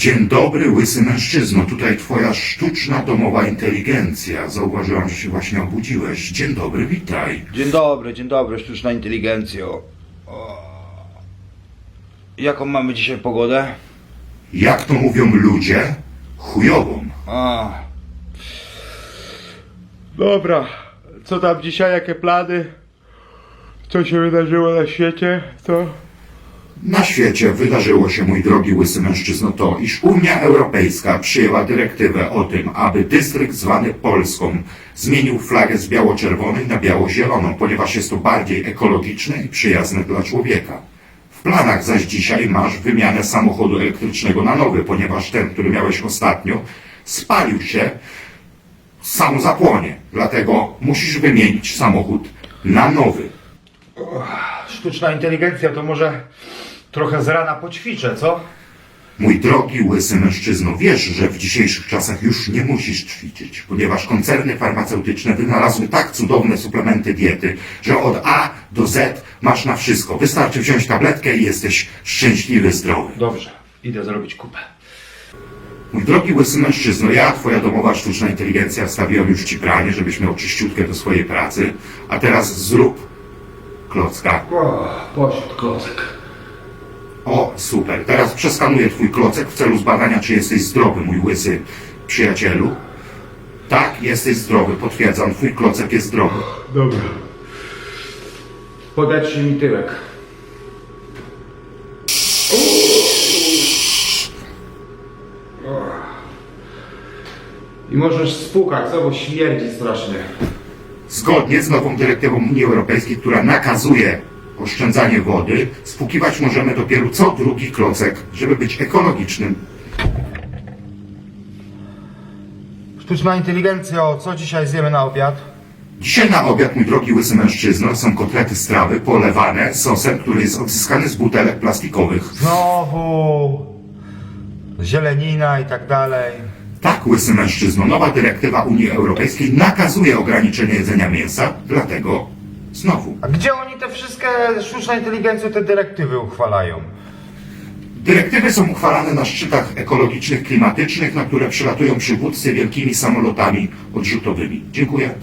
Dzień dobry, łysy mężczyzno. Tutaj twoja sztuczna domowa inteligencja. Zauważyłam, że się właśnie obudziłeś. Dzień dobry, witaj. Dzień dobry, dzień dobry, sztuczna inteligencjo. O. Jaką mamy dzisiaj pogodę? Jak to mówią ludzie? Chujową. A. Dobra, co tam dzisiaj, jakie plany? Co się wydarzyło na świecie? Co? Na świecie wydarzyło się, mój drogi łysy mężczyzno, to, iż Unia Europejska przyjęła dyrektywę o tym, aby dystrykt zwany Polską zmienił flagę z biało-czerwonej na biało-zieloną, ponieważ jest to bardziej ekologiczne i przyjazne dla człowieka. W planach zaś dzisiaj masz wymianę samochodu elektrycznego na nowy, ponieważ ten, który miałeś ostatnio, spalił się, sam zapłonie. Dlatego musisz wymienić samochód na nowy. Sztuczna inteligencja to może trochę z rana poćwiczę, co? Mój drogi łysy mężczyzno, wiesz, że w dzisiejszych czasach już nie musisz ćwiczyć, ponieważ koncerny farmaceutyczne wynalazły tak cudowne suplementy diety, że od A do Z masz na wszystko. Wystarczy wziąć tabletkę i jesteś szczęśliwy, zdrowy. Dobrze, idę zrobić kupę. Mój drogi łysy mężczyzno, ja, twoja domowa sztuczna inteligencja, wstawiłem już ci pranie, żebyś miał czyściutkę do swojej pracy, a teraz zrób klocka. O, poszedł klocek. O, super. Teraz przeskanuję twój klocek w celu zbadania, czy jesteś zdrowy, mój łysy przyjacielu. Tak, jesteś zdrowy, potwierdzam, twój klocek jest zdrowy. Dobra. Podetrzyj mi tyłek. I możesz spłukać, co? Bo śmierdzi strasznie. Zgodnie z nową dyrektywą Unii Europejskiej, która nakazuje oszczędzanie wody, spłukiwać możemy dopiero co drugi klocek, żeby być ekologicznym. Sztuczna inteligencja, co dzisiaj zjemy na obiad? Dzisiaj na obiad, mój drogi łysy mężczyzno, są kotlety z trawy polewane sosem, który jest odzyskany z butelek plastikowych. Znowu zielenina i tak dalej. Tak, łysy mężczyzno, nowa dyrektywa Unii Europejskiej nakazuje ograniczenie jedzenia mięsa, dlatego znowu. A gdzie oni te wszystkie sztuczne inteligencje, te dyrektywy uchwalają? Dyrektywy są uchwalane na szczytach ekologicznych, klimatycznych, na które przylatują przywódcy wielkimi samolotami odrzutowymi. Dziękuję.